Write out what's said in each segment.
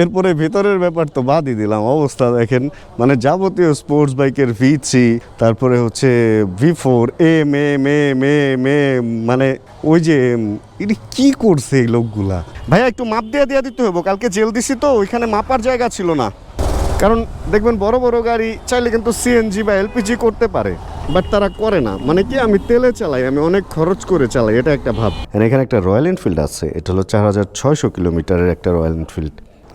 এরপরে ভেতরের ব্যাপার তো বাদই দিলাম। অবস্থা দেখেন মানে যাবতীয় স্পোর্টস বাইকের ভি থ্রি তারপরে হচ্ছে V four M M M M M মানে ওই যে এটা কি করছে এই লোকগুলা? ভাইয়া, একটু মাপ দিয়ে দেওয়া দিতে হব কালকে জেল দিছি তো, ওইখানে মাপার জায়গা ছিল না। কারণ দেখবেন, বড় বড় গাড়ি চাইলে কিন্তু সিএনজি বা এলপিজি করতে পারে বাট তারা করে না। মানে কি, আমি তেলে চালাই, আমি অনেক খরচ করে চালাই, এটা একটা ভাব। এখানে একটা রয়্যাল এনফিল্ড আছে, এটা হলো চার হাজার ছয়শো কিলোমিটারের একটা রয়্যাল এনফিল্ড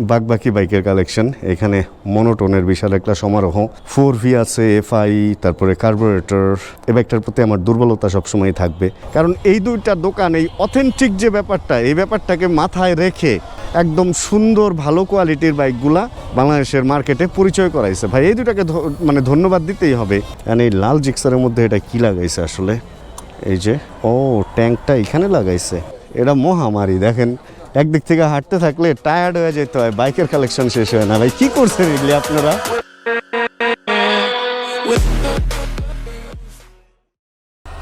বাকি বাইকের কালেকশন। এখানে মনোটনের বিশাল একটা সমারোহ। ফোর ভি আছে এফআই, তারপরে কার্বোরেটর, এ বাইকটার প্রতি আমার দুর্বলতা সবসময় থাকবে। কারণ এই দুইটা দোকান, এই অথেন্টিক যে ব্যাপারটা, এই ব্যাপারটাকে মাথায় রেখে একদম সুন্দর, ভালো কোয়ালিটির বাইকগুলা বাংলাদেশের মার্কেটে পরিচয় করাইছে। ভাই, এই দুটাকে মানে ধন্যবাদ দিতেই হবে। কারণ এই লাল জিক্সারের মধ্যে এটা কি লাগাইছে আসলে? এই যে, ও, ট্যাঙ্কটা এখানে লাগাইছে। এটা মহামারী, দেখেন। একদিক থেকে হাঁটতে থাকলে টায়ার্ড হয়ে যেতে হয়। বাইকের কালেকশন শেষ হয় না। ভাই, কি করছেন এগুলি আপনারা?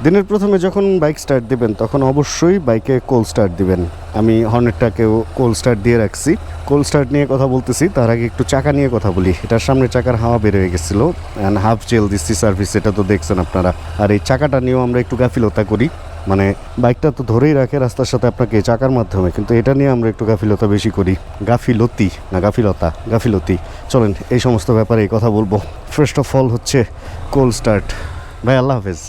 দিনের প্রথমে যখন বাইক স্টার্ট দিবেন, তখন অবশ্যই বাইকে কোল স্টার্ট দিবেন। আমি হর্নেটটাকেও কোল স্টার্ট দিয়ে রাখছি। কোল স্টার্ট নিয়ে কথা বলতেছি, তার আগে একটু চাকা নিয়ে কথা বলি। এটার সামনে চাকার হাওয়া বের হয়ে গেছিল অ্যান্ড হাফ জেল দিচ্ছি সার্ভিস এটা তো দেখছেন আপনারা। আর এই চাকাটা নিয়েও আমরা একটু গাফিলতা করি। মানে বাইকটা তো ধরেই রাখে রাস্তার সাথে আপনাকে চাকার মাধ্যমে, কিন্তু এটা নিয়ে আমরা একটু গাফিলতা বেশি করি। গাফিলতি না গাফিলতা, গাফিলতি। চলেন, এই সমস্ত ব্যাপারে কথা বলব। ফার্স্ট অফ অল হচ্ছে কোল স্টার্ট ভাই, আল্লাহ হাফেজ।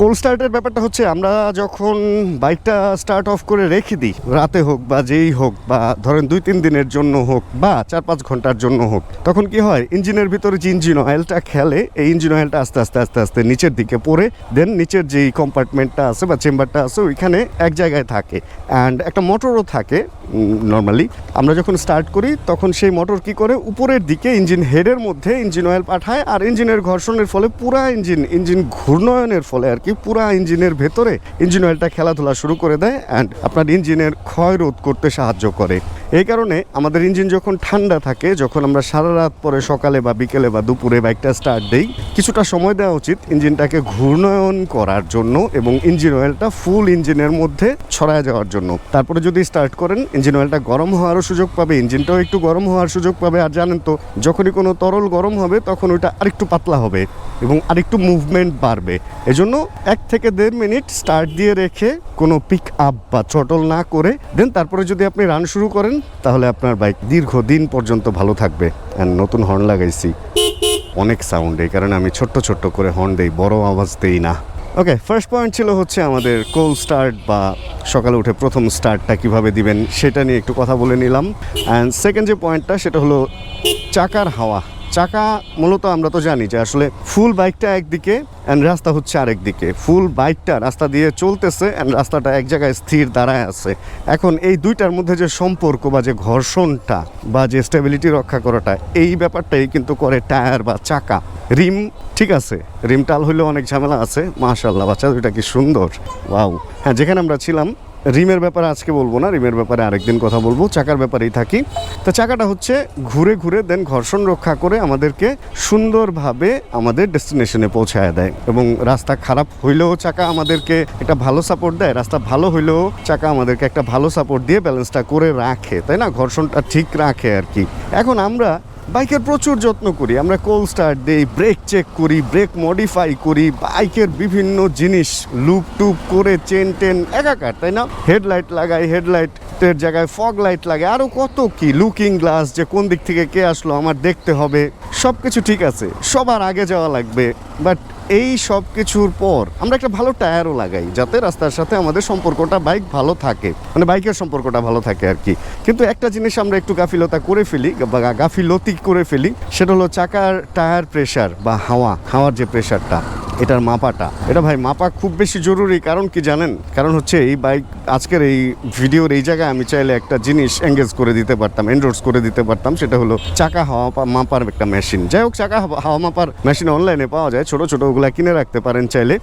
কোল্ড স্টার্টের ব্যাপারটা হচ্ছে আমরা যখন বাইকটা স্টার্ট অফ করে রেখে দিই, রাতে হোক বা যেই হোক বা ধরেন দুই তিন দিনের জন্য হোক বা চার পাঁচ ঘণ্টার জন্য হোক, তখন কি হয়? ইঞ্জিনের ভিতরে যে ইঞ্জিন অয়েলটা খেলে, এই ইঞ্জিন অয়েলটা আস্তে আস্তে আস্তে আস্তে নিচের দিকে পড়ে দেন নিচের যেই কম্পার্টমেন্টটা আছে বা চেম্বারটা আছে, ওইখানে এক জায়গায় থাকে। অ্যান্ড একটা মোটরও থাকে নর্মালি আমরা যখন স্টার্ট করি, তখন সেই মোটর কি করে? উপরের দিকে ইঞ্জিন হেডের মধ্যে ইঞ্জিন অয়েল পাঠায়, আর ইঞ্জিনের ঘর্ষণের ফলে পুরা ইঞ্জিন ইঞ্জিন ঘূর্ণয়নের ফলে আর কি পুরা ইঞ্জিনের ভেতরে ইঞ্জিন অয়েলটা খেলাধুলা শুরু করে দেয় অ্যান্ড আপনার ইঞ্জিনের ক্ষয় রোধ করতে সাহায্য করে। এই কারণে আমাদের ইঞ্জিন যখন ঠান্ডা থাকে, যখন আমরা সারা রাত পরে সকালে বা বিকেলে বা দুপুরে বাইকটা স্টার্ট দিই, কিছুটা সময় দেওয়া উচিত ইঞ্জিনটাকে ঘূর্ণয়ন করার জন্য এবং ইঞ্জিন অয়েলটা ফুল ইঞ্জিনের মধ্যে ছড়ায় যাওয়ার জন্য। তারপরে যদি স্টার্ট করেন, ইঞ্জিন অয়েলটা গরম হওয়ারও সুযোগ পাবে, ইঞ্জিনটাও একটু গরম হওয়ার সুযোগ পাবে আর জানেন তো, যখনই কোনো তরল গরম হবে, তখন ওইটা আরেকটু পাতলা হবে এবং আরেকটু মুভমেন্ট বাড়বে। এজন্য এক থেকে দেড় মিনিট স্টার্ট দিয়ে রেখে কোনো পিক আপ বা চটল না করে দেন তারপরে যদি আপনি রান শুরু করেন, তাহলে আপনার বাইক দীর্ঘদিন পর্যন্ত ভালো থাকবে অ্যান্ড নতুন হর্ন লাগাইছি। অনেক সাউন্ড এই কারণে আমি ছোট্ট ছোট্ট করে হর্ন দেই, বড় আওয়াজ দেই না। ওকে ফার্স্ট পয়েন্ট ছিল হচ্ছে আমাদের কোল স্টার্ট বা সকালে উঠে প্রথম স্টার্টটা কীভাবে দিবেন, সেটা নিয়ে একটু কথা বলে নিলাম। অ্যান্ড সেকেন্ড যে পয়েন্টটা সেটা হলো চাকার হাওয়া। চাকা মূলত আমরা তো জানি যে আসলে ফুল বাইকটা একদিকে অ্যান্ড রাস্তা হচ্ছে আরেক দিকে। ফুল বাইকটা রাস্তা দিয়ে চলতেছে অ্যান্ড রাস্তাটা এক জায়গায় স্থির দাঁড়ায় আছে। এখন এই দুইটার মধ্যে যে সম্পর্ক বা যে ঘর্ষণটা বা যে স্টেবিলিটি রক্ষা করাটা, এই ব্যাপারটাই কিন্তু করে টায়ার বা চাকা। রিম ঠিক আছে, রিম টাল হইলেও অনেক ঝামেলা আছে মাশাল্লাহ বাচ্চা দুইটা কি সুন্দর? ওয়াও। হ্যাঁ যেখানে আমরা ছিলাম রিমের ব্যাপারে আজকে বলব না, রিমের ব্যাপারে আরেকদিন কথা বলব, চাকার ব্যাপারেই থাকি। তো চাকাটা হচ্ছে ঘুরে ঘুরে দেন ঘর্ষণ রক্ষা করে আমাদেরকে সুন্দরভাবে আমাদের ডেস্টিনেশনে পৌঁছায় দেয় এবং রাস্তা খারাপ হইলেও চাকা আমাদেরকে একটা ভালো সাপোর্ট দেয়, রাস্তা ভালো হইলেও চাকা আমাদেরকে একটা ভালো সাপোর্ট দিয়ে ব্যালেন্সটা করে রাখে, তাই না? ঘর্ষণটা ঠিক রাখে আর কি। এখন আমরা বাইকের প্রচুর যত্ন করি, আমরা কোল স্টার্ট দিই ব্রেক চেক করি ব্রেক মডিফাই করি, বাইকের বিভিন্ন জিনিস লুপ টুপ করে চেন টেন একাকার, তাই না? হেডলাইট লাগাই হেডলাইটের জায়গায় ফগ লাইট লাগে আরও কত কি লুকিং গ্লাস যে কোন দিক থেকে কে আসলো, আমার দেখতে হবে সব কিছু ঠিক আছে, সবার আগে যাওয়া লাগবে বাট এই সব কিছুর পর আমরা একটা ভালো টায়ারও লাগাই, যাতে রাস্তার সাথে আমাদের সম্পর্কটা বাইক ভালো থাকে। মানে বাইকের সম্পর্কটা ভালো থাকে আর কি। কিন্তু একটা জিনিস আমরা একটু গাফিলতা করে ফেলি, বা গাফিলতি করে ফেলি, সেটা হলো চাকার টায়ার প্রেশার বা হাওয়া, হাওয়ার যে প্রেশারটা এটার মাপাটা। এটা ভাই, মাপা খুব বেশি জরুরি, কারণ কি জানেন? কারণ হচ্ছে এই বাইক আজকের এই ভিডিওর এই জায়গায় আমি চাইলে একটা জিনিস এঙ্গেজ করে দিতে পারতাম এন্ডোর্স করে দিতে পারতাম, সেটা হলো চাকা হাওয়া মাপার একটা মেশিন যাই হোক, চাকা হাওয়া মাপার মেশিন অনলাইনে পাওয়া যায়, ছোট ছোট ওগুলা কিনে রাখতে পারেন চাইলে।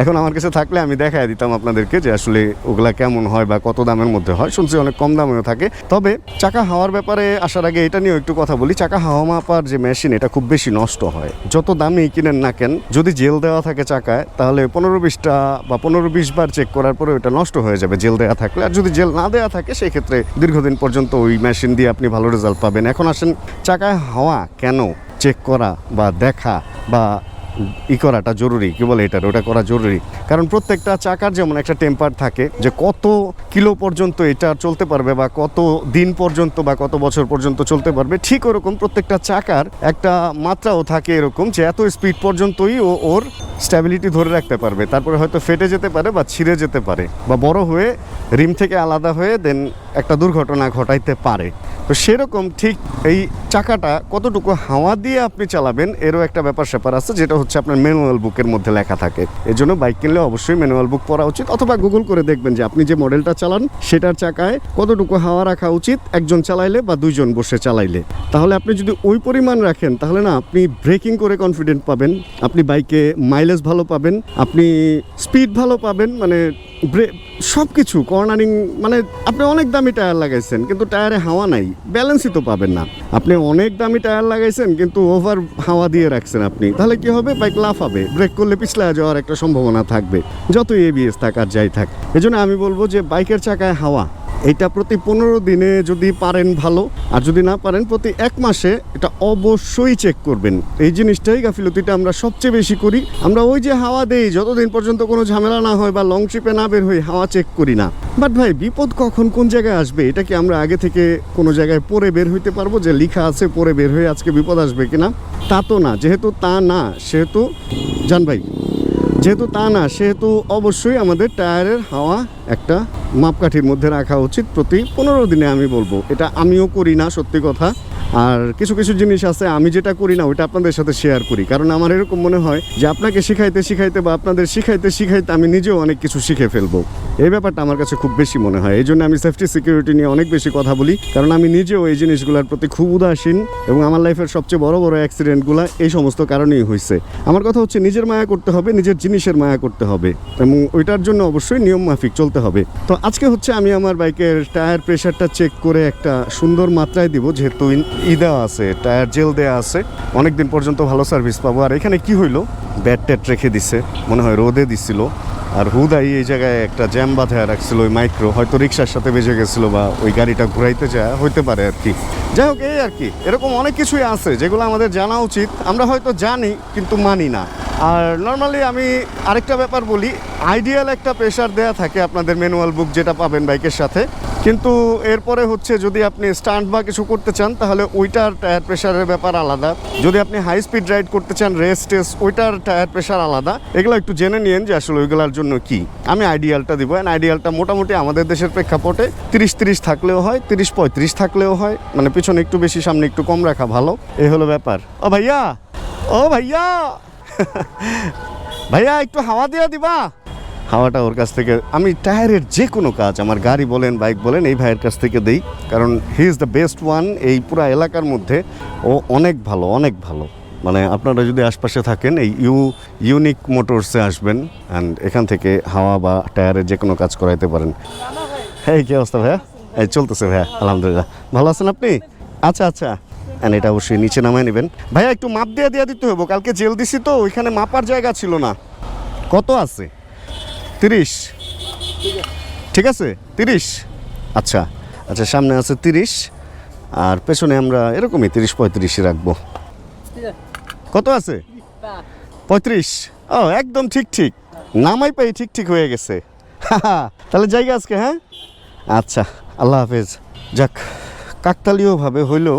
এখন আমার কাছে থাকলে আমি দেখাই দিতাম আপনাদেরকে যে আসলে ওগুলা কেমন হয় বা কত দামের মধ্যে হয়। শুনছি অনেক কম দামেও থাকে। তবে চাকা হাওয়ার ব্যাপারে আসার আগে এটা নিয়েও একটু কথা বলি। চাকা হাওয়া মাপার যে মেশিন, এটা খুব বেশি নষ্ট হয়। যত দামি কিনেন না কেন, যদি জেল দেওয়া থাকে চাকায়, তাহলে পনেরো বিশটা বা পনেরো বিশ বার চেক করার পরে ওটা নষ্ট হয়ে যাবে জেল দেওয়া থাকলে। আর যদি জেল না দেওয়া থাকে সেই ক্ষেত্রে দীর্ঘদিন পর্যন্ত ওই মেশিন দিয়ে আপনি ভালো রেজাল্ট পাবেন। এখন আসেন চাকায় হাওয়া কেন চেক করা বা দেখা বা ই করাটা জরুরি, কি বলে এটার ওটা করা জরুরি। কারণ প্রত্যেকটা চাকার যেমন একটা টেম্পার থাকে যে কত কিলো পর্যন্ত এটা চলতে পারবে বা কত দিন পর্যন্ত বা কত বছর পর্যন্ত চলতে পারবে, ঠিক ওরকম প্রত্যেকটা চাকার একটা মাত্রাও থাকে এরকম যে এত স্পিড পর্যন্তই ও ওর স্ট্যাবিলিটি ধরে রাখতে পারবে। তারপরে হয়তো ফেটে যেতে পারে বা ছিঁড়ে যেতে পারে বা বড় হয়ে রিম থেকে আলাদা হয়ে দেন একটা দুর্ঘটনা ঘটাইতে পারে। তো সেরকম ঠিক এই চাকাটা কতটুকু হাওয়া দিয়ে আপনি চালাবেন, এরও একটা ব্যাপার স্যাপার আছে যেটা হচ্ছে আপনার ম্যানুয়াল বুকের মধ্যে লেখা থাকে। এর জন্য বাইক কিনলে অবশ্যই ম্যানুয়াল বুক পড়া উচিত অথবা গুগল করে দেখবেন যে আপনি যে মডেলটা চালান, সেটার চাকায় কতটুকু হাওয়া রাখা উচিত একজন চালাইলে বা দুইজন বসে চালাইলে। তাহলে আপনি যদি ওই পরিমাণ রাখেন, তাহলে না আপনি ব্রেকিং করে কনফিডেন্ট পাবেন, আপনি বাইকে মাইলেজ ভালো পাবেন, আপনি স্পিড ভালো পাবেন মানে সব কিছু কর্নারিং মানে আপনি অনেক দামি টায়ার লাগাইছেন, কিন্তু টায়ারে হাওয়া নাই, ব্যালেন্সই তো পাবেন না। আপনি অনেক দামি টায়ার লাগাইছেন, কিন্তু ওভার হাওয়া দিয়ে রাখছেন আপনি। তাহলে কি হবে? বাইক লাফাবে, ব্রেক করলে পিছলা যাওয়ার একটা সম্ভাবনা থাকবে যত এবিএস থাক আর যাই থাক। এজন্য আমি বলব যে বাইকের চাকায় হাওয়া এটা প্রতি পনেরো দিনে যদি পারেন ভালো। আর যদি না পারেন, প্রতি এক মাসে এটা অবশ্যই চেক করবেন। এই জিনিসটাই গাফিলতিটা আমরা সবচেয়ে বেশি করি। আমরা ওই যে হাওয়া দেই, যতদিন পর্যন্ত কোনো ঝামেলা না হয় বা লং ট্রিপে না বের হই, হাওয়া চেক করি না। বাট ভাই, বিপদ কখন কোন জায়গায় আসবে, এটা কি আমরা আগে থেকে কোনো জায়গায় পরে বের হইতে পারব যে লিখা আছে পরে বের হয়ে আজকে বিপদ আসবে কিনা? তা তো না, যেহেতু তা না, সেহেতু, জান ভাই যেহেতু তা না, সেহেতু অবশ্যই আমাদের টায়ারের হাওয়া একটা মাপকাঠির মধ্যে রাখা উচিত প্রতি পনেরো দিনে আমি বলব। এটা আমিও করি না, সত্যি কথা। আর কিছু কিছু জিনিস আছে, আমি যেটা করি না, ওইটা আপনাদের সাথে শেয়ার করি। কারণ আমার এরকম মনে হয় যে আপনাকে শিখাইতে শিখাইতে বা আপনাদের শিখাইতে শিখাইতে আমি নিজেও অনেক কিছু শিখে ফেলব। এই ব্যাপারটা আমার কাছে খুব বেশি মনে হয়। এই জন্য আমি সেফটি সিকিউরিটি নিয়ে অনেক বেশি কথা বলি। কারণ আমি নিজেও এই জিনিসগুলোর প্রতি খুব উদাসীন এবং আমার লাইফের সবচেয়ে বড় বড় অ্যাক্সিডেন্টগুলো এই সমস্ত কারণেই হয়েছে। আমার কথা হচ্ছে নিজের মায়া করতে হবে, নিজের জিনিসের মায়া করতে হবে এবং ওইটার জন্য অবশ্যই নিয়ম মাফিক চলতে হবে। তো আজকে হচ্ছে আমি আমার বাইকের টায়ার প্রেশারটা চেক করে একটা সুন্দর মাত্রায় দিব, যেহেতু ই দেওয়া আছে টায়ার জেল দেওয়া আছে। অনেক দিন পর্যন্ত ভালো সার্ভিস পাবো। আর এখানে কি হইল? ব্যাট ট্যাট রেখে দিছে, মনে হয় রোদে দিছিল। আর হুদাই এই জায়গায় একটা জ্যাম বাঁধা রাখছিল ওই মাইক্রো হয়তো রিক্সার সাথে বেজে গেছিল বা ওই গাড়িটা ঘুরাইতে যায়, হইতে পারে আর কি। যাই হোক, এই আর কি। এরকম অনেক কিছুই আছে যেগুলো আমাদের জানা উচিত। আমরা হয়তো জানি, কিন্তু মানি না। আর নর্মালি আমি আরেকটা ব্যাপার বলি আইডিয়াল একটা প্রেশার দেয়া থাকে আপনাদের ম্যানুয়াল বুক যেটা পাবেন বাইকের সাথে। কিন্তু এরপরে হচ্ছে যদি আপনি স্টান্ট বা কিছু করতে চান, তাহলে ওইটার টায়ার প্রেশারের ব্যাপার আলাদা। যদি আপনি হাই স্পিড রাইড করতে চান রেস টেস ওইটার টায়ার প্রেশার আলাদা। এগুলো একটু জেনে নিন যে আসলে ওইগুলোর জন্য কি। আমি আইডিয়ালটা দিব অ্যান্ড আইডিয়ালটা মোটামুটি আমাদের দেশের প্রেক্ষাপটে তিরিশ তিরিশ থাকলেও হয়, তিরিশ পঁয়ত্রিশ থাকলেও হয়। মানে পিছনে একটু বেশি, সামনে একটু কম রাখা ভালো। এই হলো ব্যাপার। ও ভাইয়া! ও ভাইয়া! ভাইয়া, একটু হাওয়া দেওয়া দিবা। হাওয়াটা ওর কাছ থেকে আমি টায়ারের যে কোনো কাজ, আমার গাড়ি বলেন, বাইক বলেন, এই ভাইয়ের কাছ থেকে দেই। কারণ he is the best one এই পুরো এলাকার মধ্যে। ও অনেক ভালো অনেক ভালো। মানে আপনারা যদি আশপাশে থাকেন, এই ইউ, ইউনিক মোটরসে আসবেন অ্যান্ড এখান থেকে হাওয়া বা টায়ারের যে কোনো কাজ করাইতে পারেন। হ্যাঁ কী অবস্থা ভাইয়া? এই চলতেছে ভাইয়া, আলহামদুলিল্লাহ। ভালো আছেন আপনি? আচ্ছা আচ্ছা। অ্যান্ড এটা অবশ্যই নিচে নামায় নেবেন। ভাইয়া, একটু মাপ দিয়ে দিয়ে দিতে হব কালকে জেল দিছি তো, ওইখানে মাপার জায়গা ছিল না। কত আছে? তিরিশ। ঠিক আছে? তিরিশ। আচ্ছা। আচ্ছা সামনে আছে তিরিশ। আর পেছনে আমরা এরকমই তিরিশ পঁয়ত্রিশই রাখব। কত আছে? পঁয়ত্রিশ। ও, একদম ঠিক ঠিক। নামাই পাই ঠিক ঠিক হয়ে গেছে। তাহলে জায়গা আজকে হ্যাঁ? আচ্ছা আল্লাহ হাফেজ। যাক, কাকতালীয়ভাবে হইলেও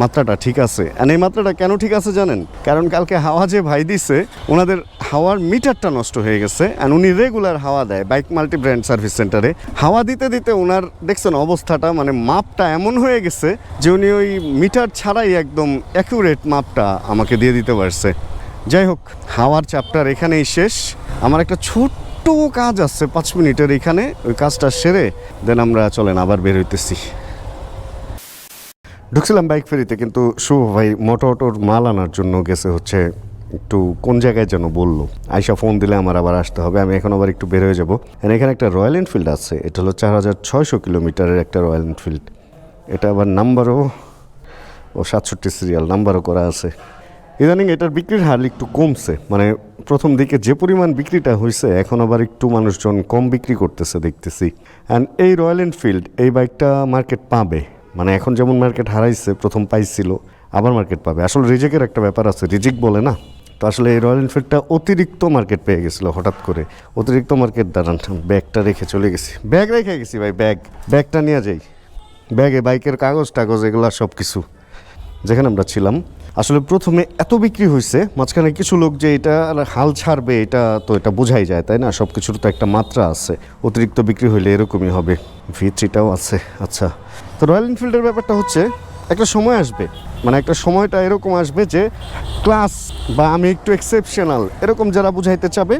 মাত্রাটা ঠিক আছে। আর এই মাত্রাটা কেন ঠিক আছে জানেন? কারণ কালকে হাওয়া যে ভাই দিছে, ওনাদের হাওয়ার মিটারটা নষ্ট হয়ে গেছে আর উনি রেগুলার হাওয়া দেয় বাইক মাল্টি ব্র্যান্ড সার্ভিস সেন্টারে হাওয়া দিতে দিতে ওনার দেখছেন অবস্থাটা মানে মাপটা এমন হয়ে গেছে যে উনি ওই মিটার ছাড়াই একদম অ্যাকুরেট মাপটা আমাকে দিয়ে দিতে পারছে। যাই হোক, হাওয়ার চ্যাপ্টার এখানেই শেষ। আমার একটা ছোট্ট কাজ আছে পাঁচ মিনিটের এখানে, ওই কাজটা সেরে দেন আমরা চলেন আবার বের হইতেছি। ঢুকছিলাম বাইক ফেরিতে, কিন্তু শুভ ভাই মোটো অটোর মাল আনার জন্য গেছে হচ্ছে একটু কোন জায়গায় যেন বলল। আইসা ফোন দিলে আমার আবার আসতে হবে, আমি এখন আবার একটু বের হয়ে যাব। এখানে একটা রয়্যাল এনফিল্ড আছে, এটা হলো চার হাজার ছয়শো কিলোমিটারের একটা রয়্যাল এনফিল্ড এটা আবার নাম্বারও, ও সাতষট্টি সিরিয়াল নাম্বারও করা আছে। ইদানিং এটার বিক্রির হার একটু কমছে মানে প্রথম দিকে যে পরিমাণ বিক্রিটা হয়েছে এখন আবার একটু মানুষজন কম বিক্রি করতেছে দেখতেছি। অ্যান্ড এই রয়্যাল এনফিল্ড এই বাইকটা মার্কেট পাবে। মানে এখন যেমন মার্কেট হারাইছে, প্রথম পাইছিল, আবার মার্কেট পাবে। আসলে রিজেকের একটা ব্যাপার আছে, রিজিক বলে না? তো আসলে এই রয়্যাল এনফিল্ডটা অতিরিক্ত মার্কেট পেয়ে গেছিল হঠাৎ করে। অতিরিক্ত মার্কেট দাঁড়ান, ব্যাগটা রেখে চলে গেছি। ব্যাগ রেখে গেছি ভাই, ব্যাগ। ব্যাগটা নিয়ে যাই। ব্যাগে বাইকের কাগজ টাগজ এগুলো সব কিছু যেখানে আমরা ছিলাম আসলে প্রথমে এত বিক্রি হয়েছে মাঝখানে কিছু লোক যে এটা হাল ছাড়বে, এটা তো এটা বোঝাই যায়, তাই না? সব কিছুর তো একটা মাত্রা আছে। অতিরিক্ত বিক্রি হলে এরকমই হবে। ভিত্রিটাও আছে। আচ্ছা। তো রয়্যাল এনফিল্ডের ব্যাপারটা হচ্ছে, একটা সময় আসবে। মানে একটা সময়টা এরকম আসবে যে ক্লাস বা আমি একটু এক্সেপশনাল এরকম যারা বুঝাইতে চাবে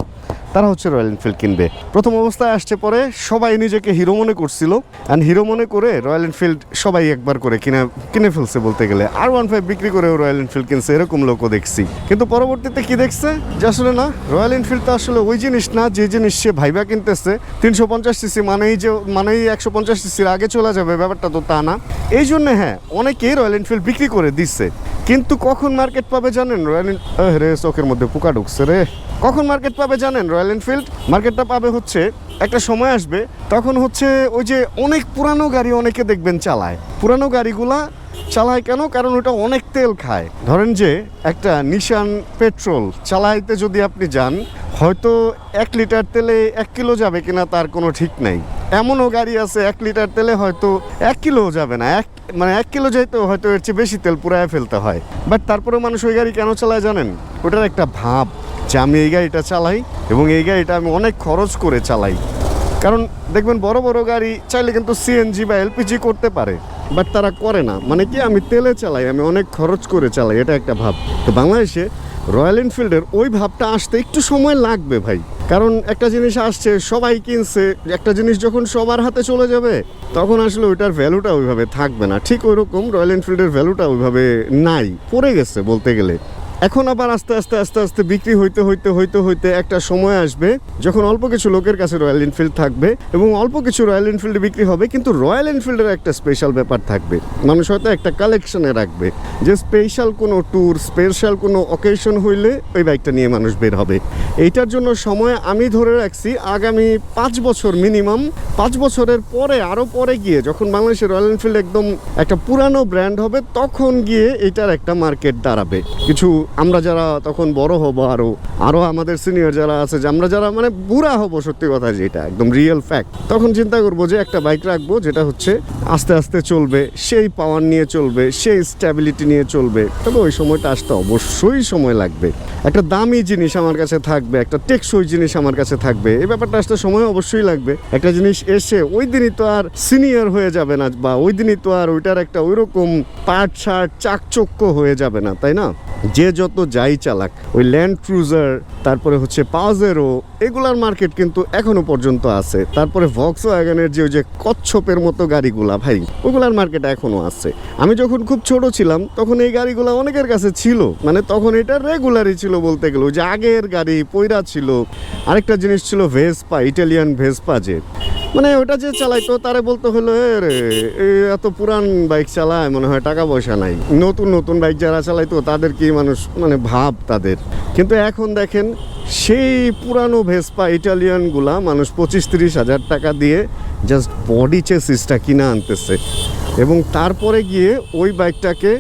তারা হচ্ছে রয়্যাল এনফিল্ড কিনবে। প্রথম অবস্থায় আসছে পরে সবাই নিজেকে হিরো মনে করছিল। অ্যান্ড হিরো মনে করে রয়্যাল এনফিল্ড সবাই একবার করে কিনে কিনে ফেলছে বলতে গেলে। আর ওয়ান ফাইভ বিক্রি করেও রয়্যাল এনফিল্ড কিনছে, এরকম লোকও দেখছি। কিন্তু পরবর্তীতে কি দেখছে? যে আসলে না, রয়্যাল এনফিল্ড তো আসলে ওই জিনিস না, যে জিনিস সে ভাইবা কিনতেছে, তিনশো পঞ্চাশ সিসি মানেই যে, মানেই একশো পঞ্চাশ সিসির আগে চলে যাবে, ব্যাপারটা তো তা না। এই জন্য হ্যাঁ অনেকেই রয়্যাল এনফিল্ড বিক্রি করে দিচ্ছে। কিন্তু কখন মার্কেট পাবে জানেন? রয়্যাল রে, চোখের মধ্যে পোকা ঢুকছে রে। কখন মার্কেট পাবে জানেন? রয়্যাল এনফিল্ড মার্কেটটা পাবে হচ্ছে, একটা সময় আসবে, তখন হচ্ছে ওই যে অনেক পুরানো গাড়ি অনেকে দেখবেন চালায়। পুরানো গাড়িগুলা চালায় কেন? কারণ ওটা অনেক তেল খায়। ধরেন যে, একটা নিশান পেট্রোল চালাইতে যদি আপনি যান, হয়তো এক লিটার তেলে এক কিলো যাবে কিনা তার কোনো ঠিক নাই। এমনও গাড়ি আছে, এক লিটার তেলে হয়তো এক কিলোও যাবে না, এক মানে এক কিলো যাইতেও হয়তো এর চেয়ে বেশি তেল পুরায় ফেলতে হয়। বাট তারপরে মানুষ ওই গাড়ি কেন চালায় জানেন? ওটার একটা ভাব। যে আমি এই গাড়িটা চালাই এবং এই গাড়িটা আমি অনেক খরচ করে চালাই। কারণ দেখবেন বড় বড় গাড়ি চাইলে কিন্তু সিএনজি বা এলপিজি করতে পারে বাট তারা করে না। মানে কি, আমি তেলে চালাই, আমি অনেক খরচ করে চালাই, এটা একটা ভাব। তো বাংলাদেশে রয়্যাল এনফিল্ডের ওই ভাবটা আসতে একটু সময় লাগবে ভাই। কারণ একটা জিনিস আসছে, সবাই কিনছে, একটা জিনিস যখন সবার হাতে চলে যাবে, তখন আসলে ওইটার ভ্যালুটা ওইভাবে থাকবে না। ঠিক ওই রকম রয়্যাল এনফিল্ডের ভ্যালুটা ওইভাবে নাই, পড়ে গেছে বলতে গেলে। এখন আবার আস্তে আস্তে আস্তে আস্তে বিক্রি হইতে হইতে হইতে হইতে একটা সময় আসবে যখন অল্প কিছু লোকের কাছে রয়্যাল এনফিল্ড থাকবে এবং অল্প কিছু রয়্যাল এনফিল্ডে বিক্রি হবে, কিন্তু রয়্যাল এনফিল্ডের একটা স্পেশাল ব্যাপার থাকবে। মানুষ হয়তো একটা কালেকশনে রাখবে যে স্পেশাল কোনো ট্যুর স্পেশাল কোনো অকেশন হইলে ওই বাইকটা নিয়ে মানুষ বের হবে। এইটার জন্য সময় আমি ধরে রাখছি আগামী পাঁচ বছর মিনিমাম পাঁচ বছরের পরে আরও পরে গিয়ে যখন বাংলাদেশের রয়্যাল এনফিল্ড একদম একটা পুরানো ব্র্যান্ড হবে, তখন গিয়ে এটার একটা মার্কেট দাঁড়াবে। কিছু আমরা যারা তখন বড় হব আরও আরও আমাদের সিনিয়র যারা আছে যে আমরা যারা মানে বুড়া হব, সত্যি কথা যেটা, একদম রিয়েল ফ্যাক্ট তখন চিন্তা করব যে একটা বাইক রাখব যেটা হচ্ছে আস্তে আস্তে চলবে, সেই পাওয়ার নিয়ে চলবে, সেই স্ট্যাবিলিটি নিয়ে চলবে। তবে ওই সময়টা আসতে অবশ্যই সময় লাগবে। একটা দামি জিনিস আমার কাছে থাকবে, একটা টেকসই জিনিস আমার কাছে থাকবে, এই ব্যাপারটা আসতে সময় অবশ্যই লাগবে। একটা জিনিস এসে ওই দিনই তো আর সিনিয়র হয়ে যাবে না, বা ওই দিনই তো আর ওইটার একটা ওইরকম পার্ট শার্ট চাকচক্য হয়ে যাবে না, তাই না? যে যত যাই চালাক, ওই ল্যান্ড ক্রুজার তারপরে হচ্ছে পাওজেরো এগুলার মার্কেট কিন্তু এখনও পর্যন্ত আছে। তারপরে ভক্স ওয়াগনের যে ওই যে কচ্ছপের মতো গাড়িগুলা, ভাই, ওগুলার মার্কেট এখনও আছে। আমি যখন খুব ছোট ছিলাম, তখন এই গাড়িগুলা অনেকের কাছে ছিল। মানে তখন এটা রেগুলারই ছিল বলতে গেলে যে আগের গাড়ি পয়রা ছিল। আরেকটা জিনিস ছিল ভেসপা ইটালিয়ান ভেসপা যে। মানে ওটা যে চালাইতো, তারে বলতে হলো রে এত পুরান বাইক চালায়, মনে হয় টাকা পয়সা নাই। নতুন নতুন বাইক যারা চালাইতো, তাদের কি মানুষ মানে ভাব তাদের। কিন্তু এখন দেখেন, সেই পুরানো ভেসপা ইটালিয়ানগুলা মানুষ পঁচিশ তিরিশ হাজার টাকা দিয়ে জাস্ট বডি চেসিসটা কিনে আনতেছে। এবং তারপরে গিয়ে ওই বাইকটাকে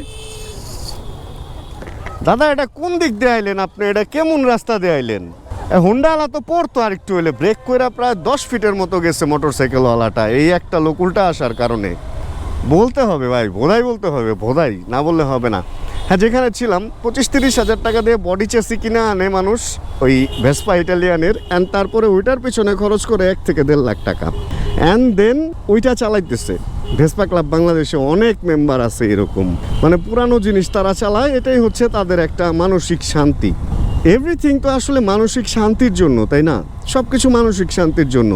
দাদা, এটা কোন দিক দিয়ে আইলেন আপনি? এটা কেমন রাস্তা দিয়ে আইলেন? হুন্ডাওয়ালা তো পড়তো আর একটু হলে ব্রেক কইরা প্রায় দশ ফিটের মতো গেছে মোটর সাইকেলওয়ালাটা এই একটা লোক উল্টা আসার কারণে। বলতে হবে ভাই, বোধাই বলতে হবে, বোধাই। না বললে হবে না। হ্যাঁ যেখানে ছিলাম, পঁচিশ তিরিশ হাজার টাকা দিয়ে বডি চেসি কিনে আনে মানুষ, ওই ভেসপা ইটালিয়ানের অ্যান্ড তারপরে ওইটার পিছনে খরচ করে এক থেকে দেড় লাখ টাকা। অ্যান্ড দেন ওইটা চালাইতেছে। ভেসপা ক্লাব বাংলাদেশে অনেক মেম্বার আছে এরকম। মানে পুরানো জিনিস তারা চালায়, এটাই হচ্ছে তাদের একটা মানসিক শান্তি। এভরিথিং তো আসলে মানসিক শান্তির জন্য, তাই না? সব কিছু মানসিক শান্তির জন্য।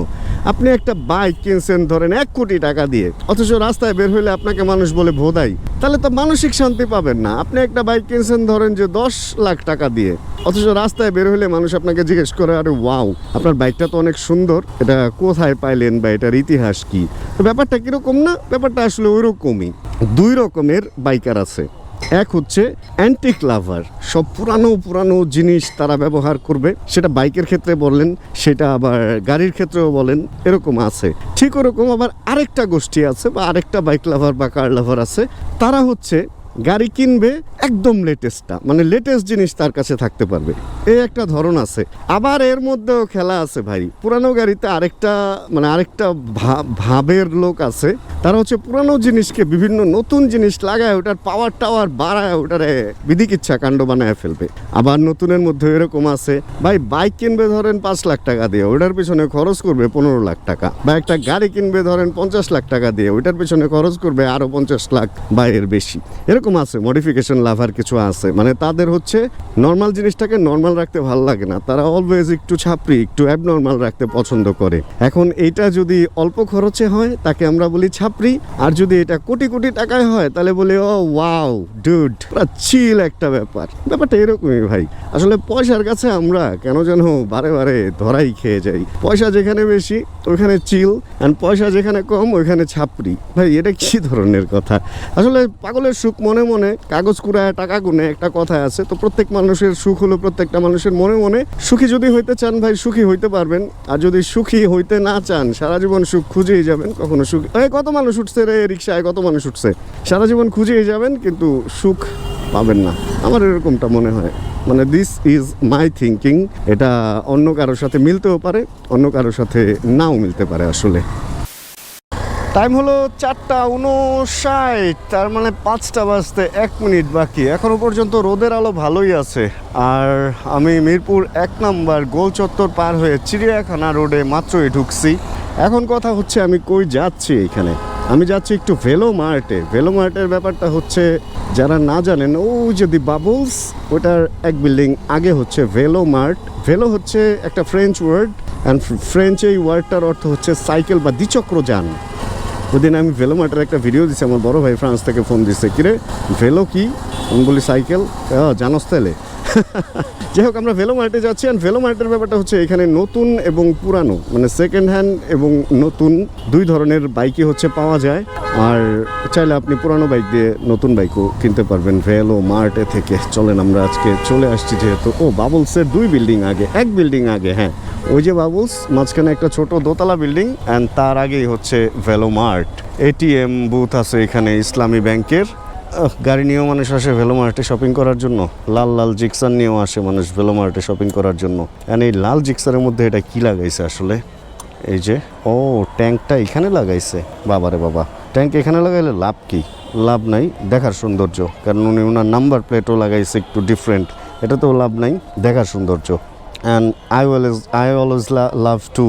আপনি একটা বাইক কিনছেন, ধরেন এক কোটি টাকা দিয়ে, অথচ রাস্তায় বের হইলে আপনাকে মানুষ বলে ভোদাই। তাহলে তো মানসিক শান্তি পাবেন না। আপনি একটা বাইক কিনছেন, ধরেন যে দশ লাখ টাকা দিয়ে, অথচ রাস্তায় বের হইলে মানুষ আপনাকে জিজ্ঞেস করে, আরে ওয়াও আপনার বাইকটা তো অনেক সুন্দর, এটা কোথায় পাইলেন বা এটার ইতিহাস কি? তো ব্যাপারটা কীরকম না? ব্যাপারটা আসলে ওই রকমই দুই রকমের বাইকার আছে। এক হচ্ছে অ্যান্টিক লাভার সব পুরানো পুরানো জিনিস তারা ব্যবহার করবে। সেটা বাইকের ক্ষেত্রে বললেন সেটা আবার গাড়ির ক্ষেত্রেও বলেন, এরকম আছে। ঠিক ওরকম আবার আরেকটা গোষ্ঠী আছে বা আরেকটা বাইক লাভার বা কার লাভার আছে। তারা হচ্ছে গাড়ি কিনবে একদম লেটেস্টটা মানে লেটেস্ট জিনিস তার কাছে থাকতে পারবে। এই একটা ধরন আছে। আবার এর মধ্যেও খেলা আছে ভাই। পুরানো গাড়িতে আরেকটা মানে আরেকটা ভাবের লোক আছে। তারা হচ্ছে পুরানো জিনিসকে বিভিন্ন নতুন জিনিস লাগায় ওটার পাওয়ার টাওয়ার বাড়ায়, ওটারে বিধিকিচ্ছা কাণ্ড বানায় ফেলবে। আবার নতুনের মধ্যে এরকম আছে। ভাই বাইক কিনবে ধরেন পাঁচ লাখ টাকা দিয়ে, ওটার পিছনে খরচ করবে পনেরো লাখ টাকা। বা একটা গাড়ি কিনবে ধরেন পঞ্চাশ লাখ টাকা দিয়ে ওইটার পিছনে খরচ করবে আরও পঞ্চাশ লাখ বা এর বেশি। এরকম আছে মডিফিকেশন লাভার কিছু আছে। মানে তাদের হচ্ছে নর্মাল জিনিসটাকে নর্মাল রাখতে ভালো লাগে না। তারা অলওয়েজ একটু ছাপড়ি, একটু অ্যাবনর্মাল রাখতে পছন্দ করে। এখন এইটা যদি অল্প খরচে হয়, তাকে আমরা বলি ছাপড়ি। আর যদি এটা কোটি কোটি টাকায় হয়, তাহলে বলি, ও ওয়াও ডুড চিল একটা ব্যাপার। ব্যাপারটা এরকমই ভাই। আসলে পয়সার কাছে আমরা কেন যেন বারে বারে ধরাই খেয়ে যাই। পয়সা যেখানে বেশি ওইখানে চিল অ্যান্ড পয়সা যেখানে কম ওইখানে ছাপড়ি। ভাই, এটা কি ধরনের কথা? আসলে পাগলের সুখ মনে মনে কাগজ কুড়ায়, টাকা গুনে একটা কথা আছে, তো প্রত্যেক মানুষের সুখ হলো প্রত্যেকটা মানুষের মনে মনে। সুখী যদি হইতে চান ভাই, সুখী হইতে পারবেন। আর যদি সুখী হইতে না চান, সারা জীবন সুখ খুঁজেই যাবেন, কখনো সুখ এই কত মানুষ উঠছে রে রিক্সায়? কত মানুষ উঠছে? সারা জীবন খুঁজেই যাবেন, কিন্তু সুখ পাবেন না। আমার এরকমটা মনে হয়। মানে দিস ইজ মাই থিঙ্কিং এটা অন্য কারোর সাথে মিলতেও পারে, অন্য কারোর সাথে নাও মিলতে পারে আসলে। টাইম হলো চারটা উনষাট তার মানে পাঁচটা বাজতে এক মিনিট বাকি। এখনও পর্যন্ত রোদের আলো ভালোই আছে। আর আমি মিরপুর এক নাম্বার গোল চত্বর পার হয়ে চিড়িয়াখানা রোডে মাত্রই ঢুকছি। এখন কথা হচ্ছে আমি কই যাচ্ছি এখানে। আমি যাচ্ছি একটু ভেলো মার্টে। ভেলো মার্টের ব্যাপারটা হচ্ছে, যারা না জানেন, ও যদি বাবলস, ওটার এক বিল্ডিং আগে হচ্ছে ভেলো মার্ট। ভেলো হচ্ছে একটা ফ্রেঞ্চ ওয়ার্ড অ্যান্ড ফ্রেঞ্চ এই ওয়ার্ডটার অর্থ হচ্ছে সাইকেল বা দ্বিচক্র যান ওদিন আমি ভেলো মার্টের একটা ভিডিও দিছি, আমার বড় ভাই ফ্রান্স থেকে ফোন দিছে। কিরে ভেলো কি? আমি বলি সাইকেল জানোস তাহলে যাই হোক, আমরা ভেলো মার্টে যাচ্ছি আর ভেলো মার্টের ব্যাপারটা হচ্ছে এখানে নতুন এবং পুরানো। মানে সেকেন্ড হ্যান্ড এবং নতুন দুই ধরনের বাইকই হচ্ছে পাওয়া যায়। আর চাইলে আপনি পুরানো বাইক দিয়ে নতুন বাইকও কিনতে পারবেন ভেলো মার্টে থেকে। চলেন, আমরা আজকে চলে আসছি যেহেতু, ও বাবলসের দুই বিল্ডিং আগে, এক বিল্ডিং আগে হ্যাঁ। ওই যে বাবুলস মাঝখানে একটা ছোট দোতলা বিল্ডিং অ্যান্ড তার আগেই হচ্ছে ভেলো মার্ট এটিএম বুথ আছে এখানে ইসলামী ব্যাংকের। গাড়ি নিয়েও মানুষ আসে, ভেলো মার্টে শপিং করার জন্য। লাল লাল জিক্সার নিয়েও আসে মানুষ ভেলো মার্টে শপিং করার জন্য। অ্যান্ড এই লাল জিক্সারের মধ্যে এটা কি লাগাইছে আসলে? এই যে, ও, ট্যাঙ্কটা এখানে লাগাইছে। বাবারে বাবা, ট্যাঙ্ক এখানে লাগাইলে লাভ কি? লাভ নাই, দেখার সৌন্দর্য। কারণ উনি ওনার নাম্বার প্লেটও লাগাইছে একটু ডিফারেন্ট এটাতেও লাভ নাই, দেখার সৌন্দর্য। And I always I always love to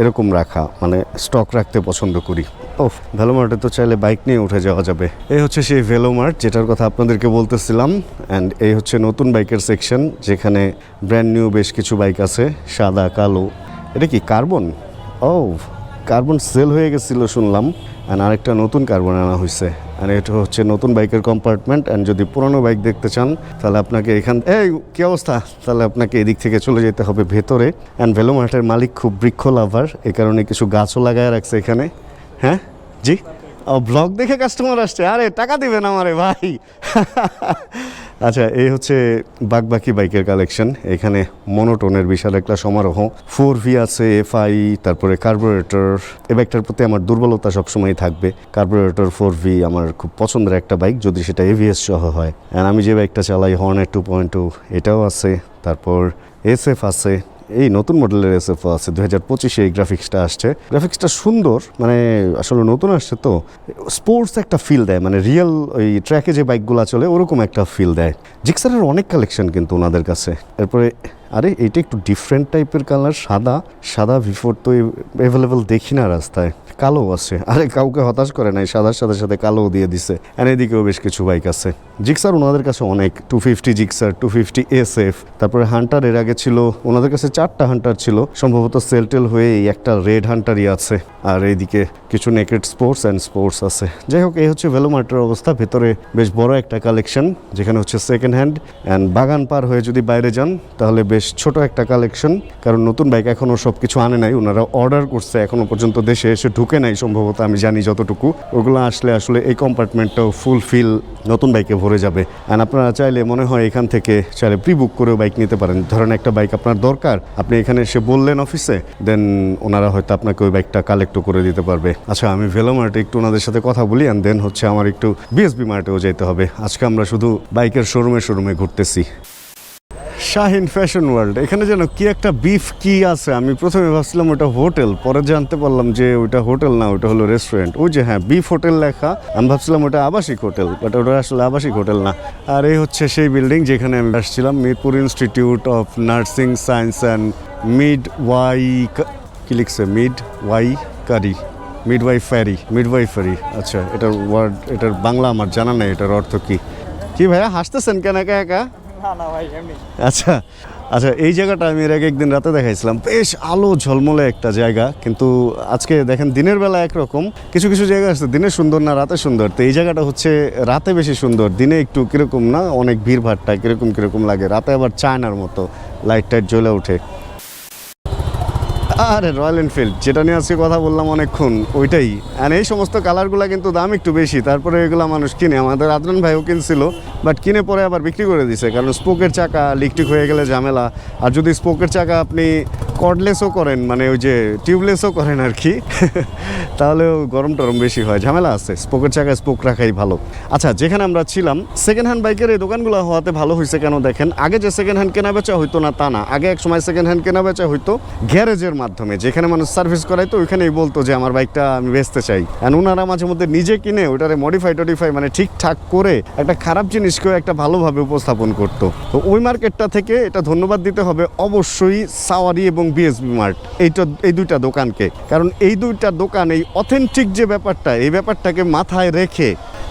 এরকম রাখা মানে স্টক রাখতে পছন্দ করি। ও ভেলোমার্টে তো চাইলে বাইক নিয়ে উঠে যাওয়া যাবে। এই হচ্ছে সেই ভেলোমার্ট যেটার কথা আপনাদেরকে বলতেছিলাম অ্যান্ড এই হচ্ছে নতুন বাইকের সেকশন যেখানে ব্র্যান্ড নিউ বেশ কিছু বাইক আছে, সাদা, কালো। এটা কি কার্বন ও কার্বন সেল হয়ে গেছিল শুনলাম অ্যান্ড আরেকটা নতুন কার্বন আনা হয়েছে আর এটা হচ্ছে নতুন বাইকের কম্পার্টমেন্ট অ্যান্ড যদি পুরনো বাইক দেখতে চান, তাহলে আপনাকে এখান, এই কি অবস্থা? তাহলে আপনাকে এদিক থেকে চলে যেতে হবে ভেতরে। অ্যান্ড ভেলোমার্টের মালিক খুব বৃক্ষ লাভার এই কারণে কিছু গাছও লাগায় রাখছে এখানে। হ্যাঁ? জি? ও ব্লগ দেখে কাস্টমার আসছে। আরে, টাকা দিবেন আমারে, ভাই। আচ্ছা এই হচ্ছে বাকবাকি বাইকের কালেকশন এখানে মনোটোনের বিশাল একটা সমারোহ। ফোর ভি আছে এফআই তারপরে কার্বোরেটর এ বাইকটার প্রতি আমার দুর্বলতা সবসময় থাকবে। কার্বোরেটর ফোর ভি আমার খুব পছন্দের একটা বাইক, যদি সেটা এভিএস সহ হয়। আর আমি যে বাইকটা চালাই হর্নের টু পয়েন্ট টু এটাও আছে। তারপর এস এফ আছে। এই নতুন মডেলের এস এফ আছে দু হাজার পঁচিশে এই গ্রাফিক্সটা আসছে। গ্রাফিক্সটা সুন্দর মানে আসলে নতুন আসছে তো। স্পোর্টস একটা ফিল দেয় মানে রিয়েল ওই ট্র্যাকে যে বাইকগুলো চলে, ওরকম একটা ফিল দেয়। জিক্সারের অনেক কালেকশন কিন্তু ওনাদের কাছে। এরপরে আরে, এটা একটু ডিফারেন্ট টাইপের কালার সাদা। সাদা ভিফোর তো অ্যাভেলেবেল দেখি না রাস্তায়। কালো আছে। আরে, কাউকে হতাশ করে নাই। সাদার সাথে সাথে কালোও দিয়ে দিছে। আর এদিকেও বেশ কিছু বাইক আছে। জিক্সার ওনাদের কাছে অনেক। Two fifty Gixxer two fifty S F তারপরে হান্টার এর আগে ছিল, ওনাদের কাছে চারটা হান্টার ছিল। সম্ভবত সেলটেল হয়ে এই একটা রেড হান্টারই আছে। আর এইদিকে কিছু নেকেড স্পোর্টস অ্যান্ড স্পোর্টস আছে। যাই হোক, এই হচ্ছে ভেলোমার্টের অবস্থা। ভেতরে বেশ বড় একটা কালেকশন যেখানে হচ্ছে সেকেন্ড হ্যান্ড অ্যান্ড বাগান পার হয়ে যদি বাইরে যান, তাহলে বেশ ছোট একটা কালেকশন কারণ নতুন বাইক এখনও সব কিছু আনে নাই, ওনারা অর্ডার করছে, এখনও পর্যন্ত দেশে এসে ঢুকে নাই সম্ভবত, আমি জানি যতটুকু। ওগুলো আসলে আসলে এই কম্পার্টমেন্টটাও ফুলফিল নতুন বাইকে ভরে যাবে। অ্যান্ড আপনারা চাইলে, মনে হয় এখান থেকে চাইলে প্রি বুক করেও বাইক নিতে পারেন। ধরেন একটা বাইক আপনার দরকার, আপনি এখানে এসে বললেন অফিসে দেন ওনারা হয়তো আপনাকে ওই বাইকটা কালেক্টও করে দিতে পারবে। আচ্ছা আমি ভেলো মার্টে একটু ওনাদের সাথে কথা বলি অ্যান্ড দেন হচ্ছে আমার একটু বিএসবি মার্টেও যেতে হবে। আজকে আমরা শুধু বাইকের শোরুমে শোরুমে ঘুরতেছি। শাহিন ফ্যাশন ওয়ার্ল্ড এখানে যেন কি একটা বিফ কি আছে? আমি প্রথমে ভাবছিলাম ওটা হোটেল পরে জানতে পারলাম যে ওটা হোটেল না, ওটা হলো রেস্টুরেন্ট ওই যে হ্যাঁ বিফ হোটেল লেখা, আমি ভাবছিলাম ওটা আবাসিক হোটেল বাট ওটা আসলে আবাসিক হোটেল না। আর এই হচ্ছে সেই বিল্ডিং যেখানে আমি আসছিলাম, Mirpur institute of nursing science and mid Y কি লিখছে? মিড ওয়াই কারি মিডওয়াইফ ফ্যারি মিডওয়াইফ ফ্যারি আচ্ছা এটার ওয়ার্ড এটার বাংলা আমার জানা নেই, এটার অর্থ কি? কি ভাইয়া, হাসতেছেন কেন একা একা? আচ্ছা আচ্ছা এই জায়গাটা আমি এর আগে একদিন রাতে দেখাইছিলাম। বেশ আলো ঝলমলে একটা জায়গা, কিন্তু আজকে দেখেন দিনের বেলা একরকম। কিছু কিছু জায়গা আছে, দিনে সুন্দর না রাতে সুন্দর। তো এই জায়গাটা হচ্ছে রাতে বেশি সুন্দর, দিনে একটু কীরকম না, অনেক ভিড় ভাড়টা কীরকম কীরকম লাগে। রাতে আবার চায়নার মতো, লাইট টাইট জ্বলে ওঠে। আরে রয়্যাল এনফিল্ড যেটা নিয়ে আজকে কথা বললাম অনেকক্ষণ, ওইটাই। আর এই সমস্ত কালারগুলো কিন্তু দাম একটু বেশি, তারপরে এগুলো মানুষ কিনে। আমাদের আদনান ভাইও কিনছিল বাট কিনে পরে আবার বিক্রি করে দিছে, কারণ স্পোকের চাকা, লিকটিক হয়ে গেলে ঝামেলা। আর যদি স্পোকের চাকা আপনি কর্ডলেসও করেন মানে ওই যে টিউবলেসও করেন আর কি, তাহলেও গরম টরম বেশি হয়। ঝামেলা আছে, স্পোকের চাকায় স্পোক রাখাই ভালো। আচ্ছা যেখানে আমরা ছিলাম সেকেন্ড হ্যান্ড বাইকের এই দোকানগুলো হওয়াতে ভালো হয়েছে কেন দেখেন? আগে যে সেকেন্ড হ্যান্ড কেনা বেচা হইতো না, তা না। আগে এক সময় সেকেন্ড হ্যান্ড কেনা বেচা হইতো, গ্যারেজের মাধ্যমে যেখানে মানুষ সার্ভিস করাইতো ওইখানেই বলতো যে, আমার বাইকটা আমি বেচতে চাই। আর ওনারা মাঝে মধ্যে নিজে কিনে ওটারে মডিফাই টডিফাই মানে ঠিকঠাক করে একটা খারাপ জিনিসকেও একটা ভালোভাবে উপস্থাপন করতো। তো ওই মার্কেটটা থেকে এটা ধন্যবাদ দিতে হবে অবশ্যই সাওয়ারি এবং বিএসবি মার্ট এইটা, এই দুইটা দোকানকে। কারণ এই দুইটা দোকান, এই অথেন্টিক যে ব্যাপারটা, এই ব্যাপারটাকে মাথায় রেখে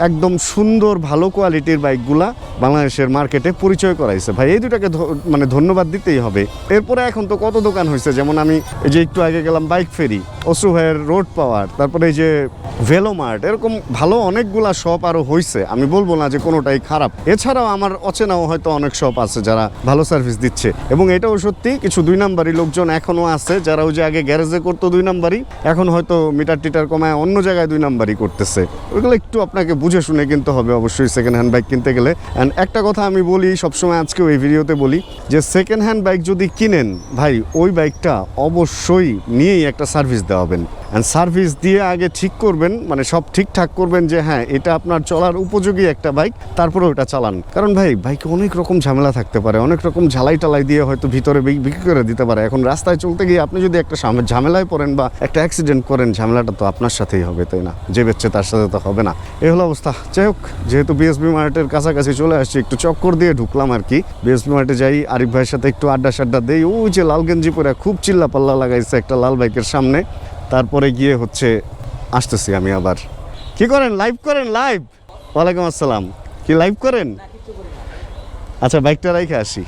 একদম সুন্দর, ভালো কোয়ালিটির বাইকগুলা বাংলাদেশের মার্কেটে পরিচয় করাইছে। ভাই, এই দুটাকে মানে ধন্যবাদ দিতেই হবে। এরপরে এখন তো কত দোকান হয়েছে যেমন আমি এই যে একটু আগে গেলাম বাইক ফেরি অসু ভাইয়ের রোড পাওয়ার, তারপরে এই যে ভেলোমার্ট এরকম ভালো অনেকগুলা শপ আরও হয়েছে আমি বলব না যে কোনোটাই খারাপ। এছাড়াও আমার অচেনাও হয়তো অনেক শপ আছে যারা ভালো সার্ভিস দিচ্ছে। এবং এটাও সত্যি, কিছু দুই নাম্বারই লোকজন এখনও আছে, যারা ওই যে আগে গ্যারেজে করতো দুই নাম্বারই, এখন হয়তো মিটার টিটার কমায় অন্য জায়গায় দুই নাম্বারই করতেছে। ওইগুলো একটু আপনাকে বুঝে শুনে কিনতে হবে অবশ্যই সেকেন্ড হ্যান্ড বাইক কিনতে গেলে। অ্যান্ড একটা কথা আমি বলি, সবসময় আজকেও এই ভিডিওতে বলি, যে সেকেন্ড হ্যান্ড বাইক যদি কিনেন, ভাই, ওই বাইকটা অবশ্যই নিয়েই একটা সার্ভিস দেওয়াবেন অ্যান্ড সার্ভিস দিয়ে আগে ঠিক করবেন মানে সব ঠিকঠাক করবেন যে হ্যাঁ এটা আপনার চলার উপযোগী একটা বাইক তারপরে ওটা চালান। কারণ ভাই বাইকে অনেক রকম ঝামেলা থাকতে পারে, অনেক রকম ঝালাই টালাই দিয়ে হয়তো ভিতরে বিক্রি করে দিতে পারে। এখন রাস্তায় চলতে গিয়ে আপনি যদি একটা ঝামেলায় পড়েন বা একটা অ্যাক্সিডেন্ট করেন, ঝামেলাটা তো আপনার সাথেই হবে, তাই না? যে বেচছে তার সাথে তো হবে না। এই হলো অবস্থা। যাই হোক, যেহেতু বিএসবি মার্টের কাছাকাছি চলে আসছি, একটু চক্কর দিয়ে ঢুকলাম আর কি। বিএসবি মার্টে যাই, আরিফ ভাইয়ের সাথে একটু আড্ডা সাড্ডা দেই। ওই যে লাল গেঞ্জি পরে খুব চিল্লা পাল্লা লাগাইছে একটা লাল বাইকের সামনে। তারপরে গিয়ে হচ্ছে আসতেছি আমি আবার। কি করেন? লাইভ করেন? লাইভ ওয়ালাইকুম আসসালাম। কি লাইভ করেন? আচ্ছা বাইকটা রাইখে আসি।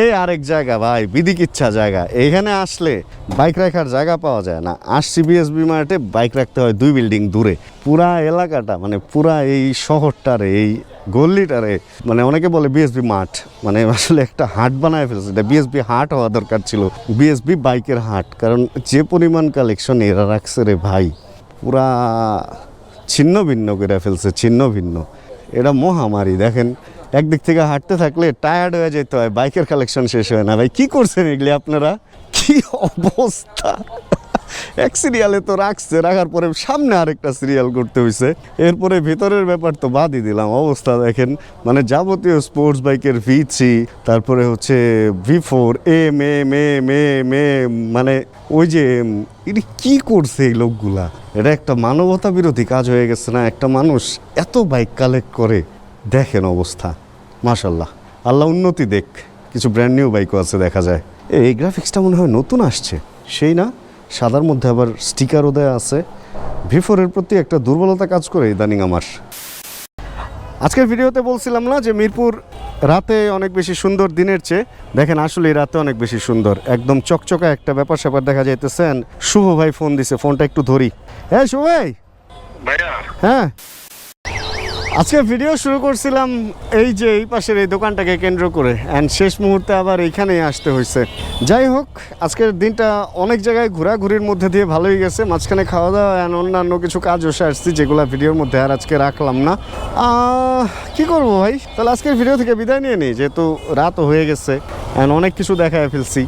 এই আরেক জায়গা ভাই, বিদিক ইচ্ছা জায়গা। এইখানে আসলে বাইক রাখার জায়গা পাওয়া যায় না। আসছি বিএসবি মার্টে, বাইক রাখতে হয় দুই বিল্ডিং দূরে। পুরা এলাকাটা মানে পুরা এই শহরটার এই গল্লিটারে মানে অনেকে বলে বিএসবি মাঠ মানে আসলে একটা হাট বানায় ফেলছে। এটা বিএসবি হাট হওয়া দরকার ছিল বিএসবি বাইকের হাট, কারণ যে পরিমাণ কালেকশন এরা রাখছে রে ভাই, পুরা ছিন্ন ভিন্ন করে ফেলছে, ছিন্ন ভিন্ন। এটা মহামারী, দেখেন, একদিক থেকে হাঁটতে থাকলে টায়ার্ড হয়ে যেতে হয়, বাইকের কালেকশন শেষ হয় না। ভাই, কি করছেন এগুলি আপনারা? কি অবস্থা? এক সিরিয়ালে তো রাখছে, রাখার পরে সামনে আরেকটা সিরিয়াল করতে হয়েছে এরপরে ভিতরের ব্যাপার তো বাদই দিলাম। অবস্থা দেখেন মানে যাবতীয় স্পোর্টস বাইকের ভি থ্রি তারপরে হচ্ছে V four M M M M M মানে ওই যে, এটি কি করছে এই লোকগুলা? এটা একটা মানবতা বিরোধী কাজ হয়ে গেছে না? একটা মানুষ এত বাইক কালেক্ট করে, দেখেন অবস্থা। মাশাল্লাহ আল্লাহ উন্নতি দেখ। কিছু ব্র্যান্ড নিউ বাইকও আছে দেখা যায়। এই গ্রাফিক্সটা মনে হয় নতুন আসছে। সেই না? সাদার মধ্যে আবার স্টিকারও দেওয়া আছে। ভিফোরের প্রতি একটা দুর্বলতা কাজ করে ইদানিং আমার। আজকের ভিডিওতে বলছিলাম না যে মিরপুর রাতে অনেক বেশি সুন্দর দিনের চেয়ে দেখেন আসলে রাতে অনেক বেশি সুন্দর। একদম চকচকা একটা ব্যাপার স্যাপার দেখা যাইতেছেন শুভ ভাই ফোন দিছে ফোনটা একটু ধরি। হ্যাঁ শুভ ভাই! ভাইয়া। হ্যাঁ? আজকে ভিডিও শুরু করছিলাম এই যে এই পাশের এই দোকানটাকে কেন্দ্র করে অ্যান্ড শেষ মুহূর্তে আবার এইখানেই আসতে হয়েছে। যাই হোক, আজকের দিনটা অনেক জায়গায় ঘোরাঘুরির মধ্যে দিয়ে ভালোই গেছে। মাঝখানে খাওয়া দাওয়া অ্যান্ড অন্যান্য কিছু কাজ বসে আসছি, যেগুলো ভিডিওর মধ্যে আর আজকে রাখলাম না। কি করব ভাই? তাহলে আজকের ভিডিও থেকে বিদায় নিয়ে নিই, যেহেতু রাতও হয়ে গেছে অ্যান্ড অনেক কিছু দেখায় ফেলছি।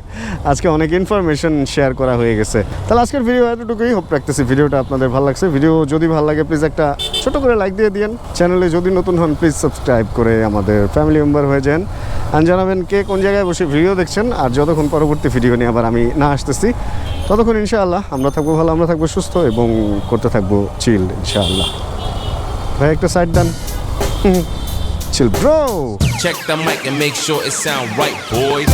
আজকে অনেক ইনফরমেশন শেয়ার করা হয়ে গেছে। তাহলে আজকের ভিডিও এতটুকুই। হোপ রাখতেছি ভিডিওটা আপনাদের ভালো লাগছে। ভিডিও যদি ভালো লাগে প্লিজ একটা ছোট করে লাইক দিয়ে দিয়ে দিন চ্যানেলে যদি নতুন হন প্লিজ সাবস্ক্রাইব করে আমাদের ফ্যামিলি মেম্বার হয়ে যান। আর জানাবেন কে কোন জায়গায় বসে ভিডিও দেখছেন। আর যতক্ষণ পরবর্তী ভিডিও নিয়ে আবার আমি না আসতেছি ততক্ষণ ইনশাআল্লাহ আমরা থাকব ভালো আমরা থাকব সুস্থ এবং করতে থাকব চিল ইনশাআল্লাহ। ভাই একটা side done chill bro Check the mic and make sure it sound right, boys.